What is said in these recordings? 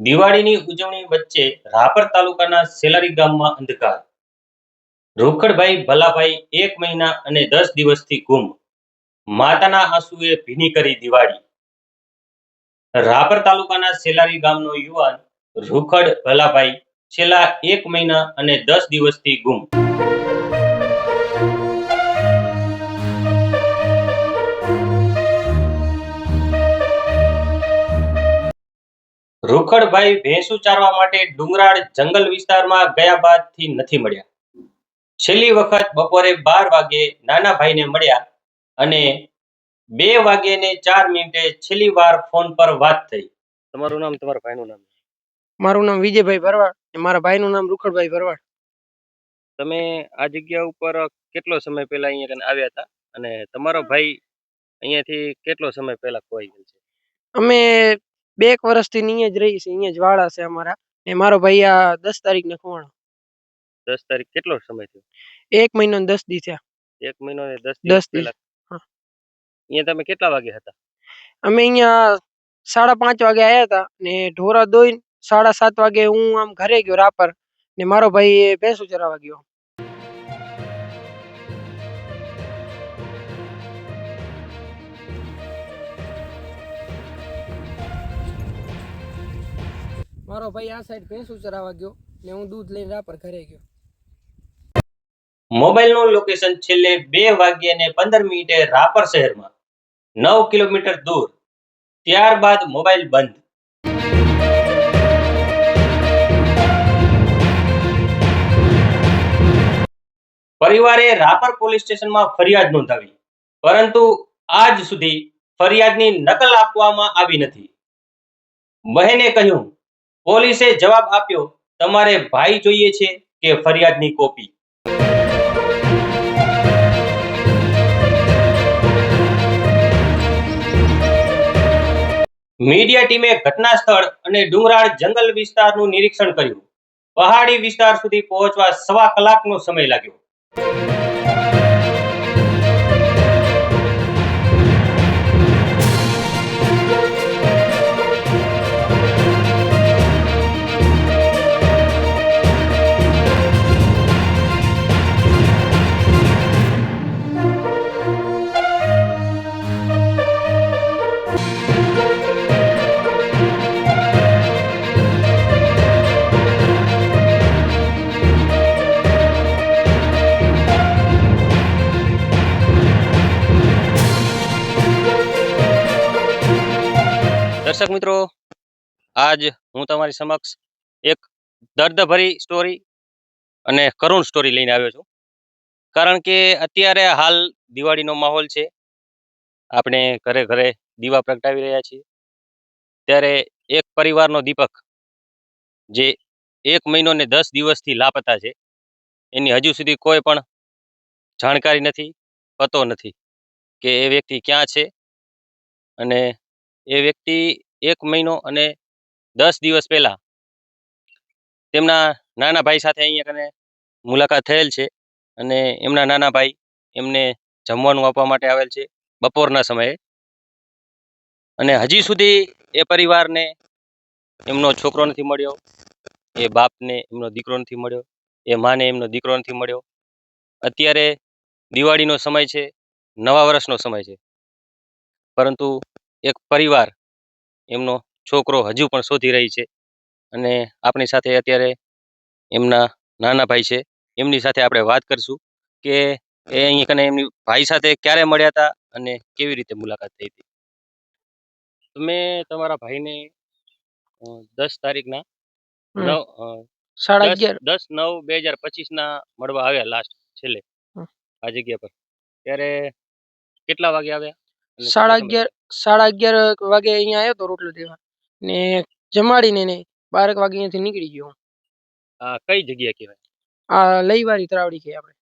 દિવાળીની ઉજવણી વચ્ચે રાપર તાલુકાના સેલારી ગામમાં અંધકાર. રોકડભાઈ ભલાભાઈ એક મહિના અને દસ દિવસથી ગુમ. માતાના આંસુએ ભીની કરી દિવાળી. રાપર તાલુકાના સેલારી ગામનો યુવાન રૂખડ ભલાભાઈ છેલ્લા એક મહિના અને દસ દિવસથી ગુમ. રૂખડભાઈ ભેંસુ ચારવા માટે ડુંગરાળ જંગલ વિસ્તારમાં ગયા બાદથી નથી મળ્યા. છેલ્લી વખત બપોરે બાર વાગે નાના ભાઈને મળ્યા અને બે વાગે ને ચાર મિનિટે છેલ્લી વાર ફોન પર વાત થઈ. તમારું નામ તમારા ભાઈનું નામ? મારું નામ વિજયભાઈ ભરવાડ અને મારા ભાઈનું નામ રૂખડભાઈ ભરવાડ. તમે આ જગ્યા ઉપર કેટલો સમય પહેલા અહીંયા આવ્યા હતા? અને તમારો ભાઈ અહીંયાથી કેટલો સમય પહેલા ખોવાઈ ગયો છે? અમે બે એક વર્ષથી અહીંયા જ રહી છે અહીંયા જ વાળા છે અમારા. ને મારો ભાઈ આ દસ તારીખને ખોવાણો દસ તારીખ કેટલો સમય થયો? એક મહિનો ને દસ દી થયા. એક મહિનો ને દસ દસ દી. હા. અહીંયા તમે કેટલા વાગે હતા? અમે અહીંયા સાડા પાંચ વાગે આવ્યા હતા ને ઢોરા દોઈને સાડા સાત વાગે હું આમ ઘરે ગયો રાપર ને મારો ભાઈ એ ભેંસું ચરાવવા ગયો. મારો ભાઈ આ સાઈડ ભેંસું ચરાવવા ગયો ને હું દૂધ લઈને રાપર ઘરે ગયો. મોબાઈલનું લોકેશન છેલ્લે બે વાગ્યે ને પંદર મિનિટે રાપર શહેરમાં. નવ કિલોમીટર દૂર. ત્યારબાદ મોબાઈલ બંધ. પરિવારે રાપર પોલીસ સ્ટેશનમાં ફરિયાદ નોંધાવી. પરંતુ આજ સુધી ફરિયાદની નકલ આપવામાં આવી નથી. બહેને કહ્યું પોલીસે જવાબ આપ્યો, તમારે ભાઈ જોઈએ છે કે ફરિયાદની કોપી? મીડિયા ટીમે ઘટના સ્થળ અને ડુંગરાળ જંગલ વિસ્તારનું નિરીક્ષણ કર્યું. પહાડી વિસ્તાર સુધી પહોંચવા સવા કલાકનો સમય લાગ્યો. દર્શક મિત્રો, આજ હું તમારી સમક્ષ એક દર્દભરી સ્ટોરી અને કરુણ સ્ટોરી લઈને આવ્યો છું. કારણ કે અત્યારે હાલ દિવાળીનો માહોલ છે. આપણે ઘરે ઘરે દીવા પ્રગટાવી રહ્યા છીએ. ત્યારે એક પરિવારનો દીપક જે એક મહિનો ને દસ દિવસથી લાપતા છે, એની હજુ સુધી કોઈ પણ જાણકારી નથી, પતો નથી કે એ વ્યક્તિ ક્યાં છે અને એ વ્યક્તિ એક મહિનો અને દસ દિવસ પહેલા તેમના નાના ભાઈ સાથે અહીંયા કને મુલાકાત થયેલ છે અને એમના નાના ભાઈ એમને જમવાનું આપવા માટે આવેલ છે બપોરના સમયે. અને હજી સુધી એ પરિવારને એમનો છોકરો નથી મળ્યો, એ બાપને એમનો દીકરો નથી મળ્યો, એ માને એમનો દીકરો નથી મળ્યો. અત્યારે દિવાળીનો સમય છે, નવા વર્ષનો સમય છે. પરંતુ એક પરિવાર એમનો છોકરો હજુ પણ શોધી રહી છે અને આપણી સાથે અત્યારે એમના નાના ભાઈ છે. એમની સાથે આપણે વાત કરીશું કે એ અહીં કને એમની ભાઈ સાથે ક્યારે મળ્યા હતા અને કેવી રીતે મુલાકાત થઈ હતી. તમે તમારા ભાઈને દસ તારીખના નવ સાડા અગિયાર. દસ નવ બે હજાર પચીસના મળવા આવ્યા લાસ્ટ છેલ્લે આ જગ્યા પર. ત્યારે કેટલા વાગે આવ્યા? સાડા અગિયાર સાડા અગિયાર વાગે અહીંયા આવ્યો તો રોટલો દેવા. ને જમાડીને ને બારેક વાગે અહીંયાથી નીકળી ગયો હું. આ કઈ જગ્યા કહેવાય? આ લઈવારી તરાવડી કે આપણે.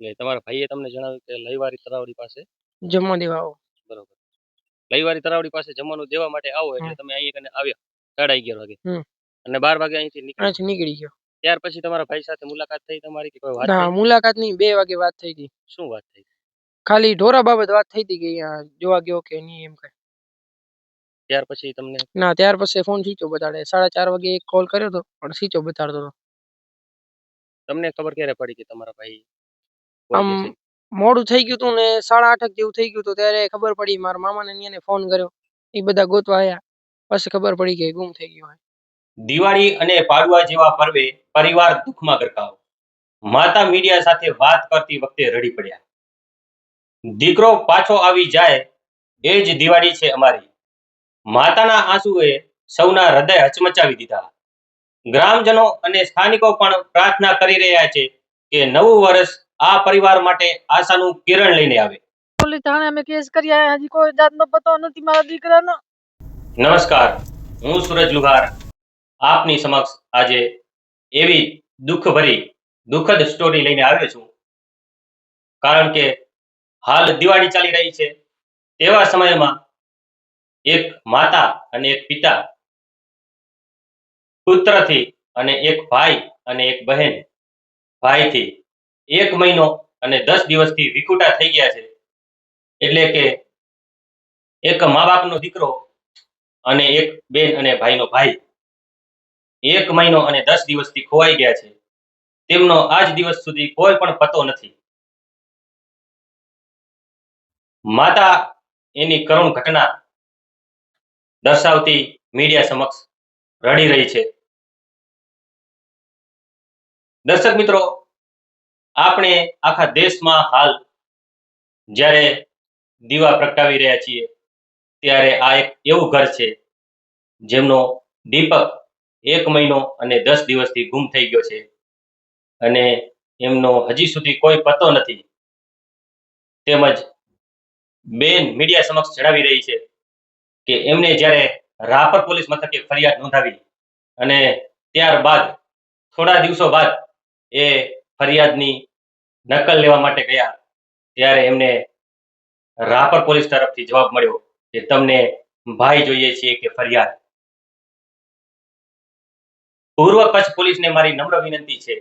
એટલે તમારા ભાઈએ તમને જણાવ્યું કે લઈવારી તરાવડી પાસે? જમવા દેવા આવો. બરોબર. લઈવારી તરાવડી પાસે જમવાનું દેવા માટે આવો એટલે તમે અહીંયા કને આવ્યા સાડા અગિયાર વાગે. હમ. અને બાર વાગે અહીંથી નીકળ્યા. અહીંયાથી નીકળી ગયો. ત્યાર પછી તમારા ભાઈ સાથે મુલાકાત થઈ તમારી કે કોઈ વાત ના થઈ? મુલાકાત નહીં બે વાગે વાત થઈ હતી. શું વાત થઈ? ખાલી ઢોરા બાબત વાત થઈ હતી કે અહીંયા જોવા ગયો કે નહીં એમ કઈ. ત્યાર પછી તમને ના ત્યાર પછી ફોન સીચો બતાડે. સાડા ચાર વાગે એક કોલ કર્યો હતો પણ સીચો બતાડતો હતો તમને ખબર ક્યારે પડી કે તમારા ભાઈ આમ મોડું થઈ ગયું હતું ને સાડા આઠ જેવું થઈ ગયું હતું ત્યારે ખબર પડી મારા મામાને ને ફોન કર્યો. એ બધા ગોતવા આવ્યા પછી ખબર પડી કે ગુમ થઈ ગયો દિવાળી અને પાડવા જેવા પર્વે પરિવાર દુઃખમાં ગરકાવ. માતા મીડિયા સાથે વાત કરતી વખતે રડી પડ્યા. દીકરો પાછો આવી જાય એ જ દિવાળી છે અમારી. માતાના આંસુએ સૌના હૃદય હચમચાવી દીધા. ગ્રામજનો અને સ્થાનિકો પણ પ્રાર્થના કરી રહ્યા છે કે નવું વર્ષ આ પરિવાર માટે આશાનું કિરણ લઈને આવે. પોલીસ થાણે અમે કેસ કરી આયા હજી કોઈ જાતનો પતો નથી મારા દીકરાનો. નમસ્કાર હું સુરજ લુહાર. આપની સમક્ષ આજે એવી દુઃખભરી દુઃખદ સ્ટોરી લઈને આવ્યો છું. કારણ કે હાલ દિવાળી ચાલી રહી છે. તેવા સમયમાં એક માતા અને એક પિતા પુત્રથી અને એક ભાઈ અને એક બહેન ભાઈથી એક મહિનો અને દસ દિવસથી વિકુટા થઈ ગયા છે. એટલે કે એક મા બાપનો દીકરો અને એક બેન અને ભાઈનો ભાઈ એક મહિનો અને દસ દિવસથી ખોવાઈ ગયા છે. તેમનો આજ દિવસ સુધી કોઈ પણ પતો નથી. માતા એની કરુણ ઘટના દર્શાવતી મીડિયા સમક્ષ રડી રહી છે. દર્શક મિત્રો, આપણે આખા દેશમાં હાલ જ્યારે દીવા પ્રગટાવી રહ્યા છીએ, ત્યારે આ એક એવું ઘર છે, જેમનો દીપક એક મહિનો અને દસ દિવસથી ગુમ થઈ ગયો છે. અને એમનો હજી સુધી કોઈ પતો નથી. તેમજ બેન મીડિયા સમક્ષ જણાવી રહી છે કે એમને જ્યારે રાપર પોલીસ મથકે ફરિયાદ નોંધાવી અને ત્યારબાદ થોડા દિવસો બાદ એ ફરિયાદની નકલ લેવા માટે ગયા, ત્યારે એમને રાપર પોલીસ તરફથી જવાબ મળ્યો કે તમને ભાઈ જોઈએ છીએ કે ફરિયાદ. પૂર્વ કચ્છ પોલીસને મારી નમ્ર વિનંતી છે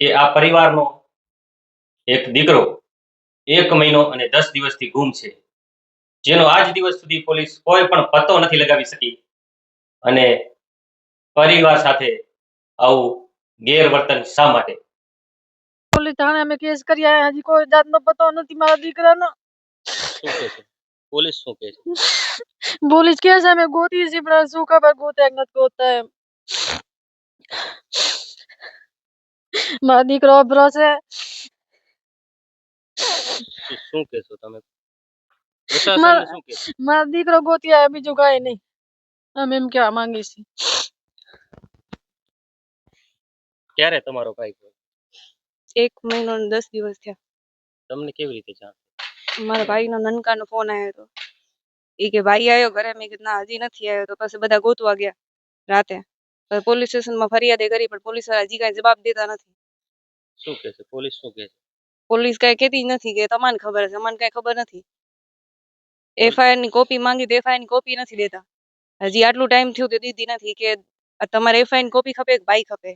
કે આ પરિવારનો એક દીકરો એક મહિનો અને દસ દિવસથી ગુમ છે. જેનો આજ દિવસ સુધી પોલીસ કોઈ પણ પતો નથી લગાવી શકી. અને પરિવાર સાથે આવું ગેરવર્તન શા માટે? પોલીસ થાણે અમે કેસ કરી આયા હજી કોઈ જાતનો પતો નથી મારા દીકરાનો. પોલીસ શું કહે છે? પોલીસ કહે છે અમે ગોતી છે પણ શું ખબર ગોતે કે નથી ગોતતા એમ. મારો દીકરો અભરો છે. શું- કહેશો તમે? પ્રશાસન મારા- શું કે મારો દીકરો ગોતી આયા બીજું કાંઈ નહીં. અમે એમ કહેવા માંગીએ છીએ ક્યારે તમારો ભાઈ ગયો? એક મહિનો ને દસ દિવસ થયા. તમને કેવી રીતે જાણ? મારા ભાઈનો નનકાનો ફોન આવ્યો હતો એ કે ભાઈ આવ્યો ઘરે મેં કીધું ના હજી નથી આવ્યો તો પછી બધા ગોતવા ગયા રાતે. પોલીસ સ્ટેશનમાં ફરિયાદે કરી પણ પોલીસવાળા હજી કાંઈ જવાબ દેતા નથી. શું કે છે પોલીસ શું કે છે પોલીસ કઈ કહેતી જ નથી કે તમને ખબર છે મને કઈ ખબર નથી. એફઆઈઆરની કોપી માંગી તો એફઆઈઆરની કોપી નથી દેતા. હજી આટલું ટાઈમ થયું તો દીધી નથી કે તમારે એફઆઈઆરની કોપી ખપે કે ભાઈ ખપે.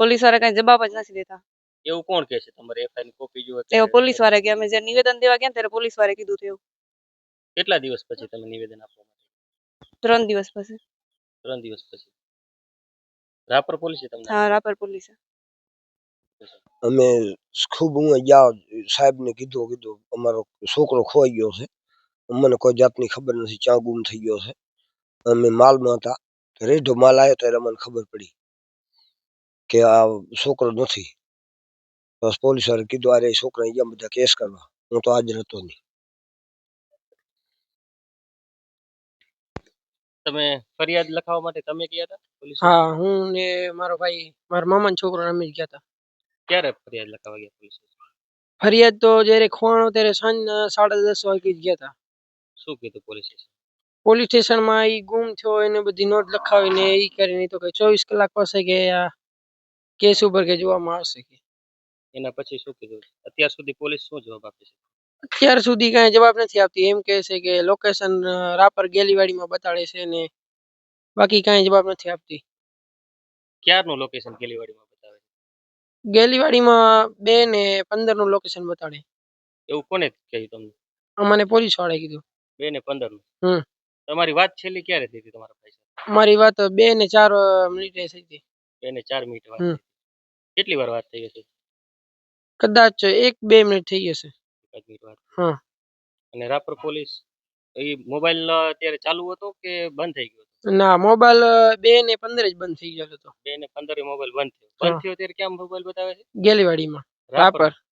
પોલીસવાળા કઈ જવાબ જ નથી દેતા. એવું કોણ કે છે તમારે એફઆઈઆરની કોપી જોવે એવો પોલીસવાળા કે અમે જ્યારે નિવેદન દેવા ગયા ત્યારે પોલીસવાળા કીધું હતું એવું. કેટલા દિવસ પછી તમે નિવેદન આપવા માટે? ત્રણ દિવસ પછી. ત્રણ દિવસ પછી. રાપર પોલીસે તમને હા રાપર પોલીસે. અમે ખૂબ હું ગયા સાહેબને કીધું કીધું અમારો છોકરો ખોવાઈ ગયો છે. અમને કોઈ જાતની ખબર નથી ક્યાં ગુમ થઈ ગયો છે. અમે માલમાં હતા. રેઢો માલ આવ્યો ત્યારે અમને ખબર પડી કે આ છોકરો નથી. બસ પોલીસ વાળાએ કીધું અરે છોકરા ગયા બધા કેસ કરવા. હું તો હાજર હતો નહીં. તમે ફરિયાદ લખાવવા માટે તમે ગયા હતા હા હું ને મારો ભાઈ મારા મામાનો છોકરો અમે જ ગયા હતા. ક્યારે ફરિયાદ લખાવવા ગયા પોલીસ ફરિયાદ તો જ્યારે ખોવાણો ત્યારે સાંજના સાડા દસ વાગે જ ગયા હતા શું કીધું પોલીસે પોલીસ સ્ટેશનમાં ઈ ગુમ થયો એને બધી નોટ લખાવીને ઈ કરીને ઈ તો કે ચોવીસ કલાક પાસે કે આ કેસ ઉપર કે જોવામાં આવશે કે. એના પછી શું કીધું? અત્યાર સુધી પોલીસ શું જવાબ આપે છે? અત્યાર સુધી કાંઈ જવાબ નથી આપતી. એમ કહે છે કે લોકેશન રાપર ગેલીવાડીમાં બતાડે છે ને બાકી કાંઈ જવાબ નથી આપતી. ક્યારનું લોકેશન ગેલીવાડીમાં? બતાવે છે ગેલીવાડીમાં બે ને પંદરનું લોકેશન બતાડે. એવું કોને કહ્યું તમને? અમને પોલીસ વાળાએ કીધું. બે ને પંદરનું હમ. તમારી વાત છેલ્લી ક્યારે થઈ હતી તમારા ભાઈ સાથે? મારી વાત બે ને ચાર મિનિટે થઈ હતી. બે ને ચાર મિનિટ વાત હમ. કેટલી વાર વાત થઈ હશે? કદાચ એક બે મિનિટ થઈ હશે. એકાદ મિનિટ વાત. હા. અને રાપર પોલીસ એ મોબાઈલ અત્યારે ચાલુ હતો કે બંધ થઈ ગયો ના મોબાઈલ બે ને પંદર જ બંધ થઈ ગયો હતો. બે ને પંદર મોબાઈલ બંધ થયો. બંધ થયો ત્યારે ક્યાં મોબાઈલ બતાવે છે? ગેલીવાડીમાં. રાપર. રાપર.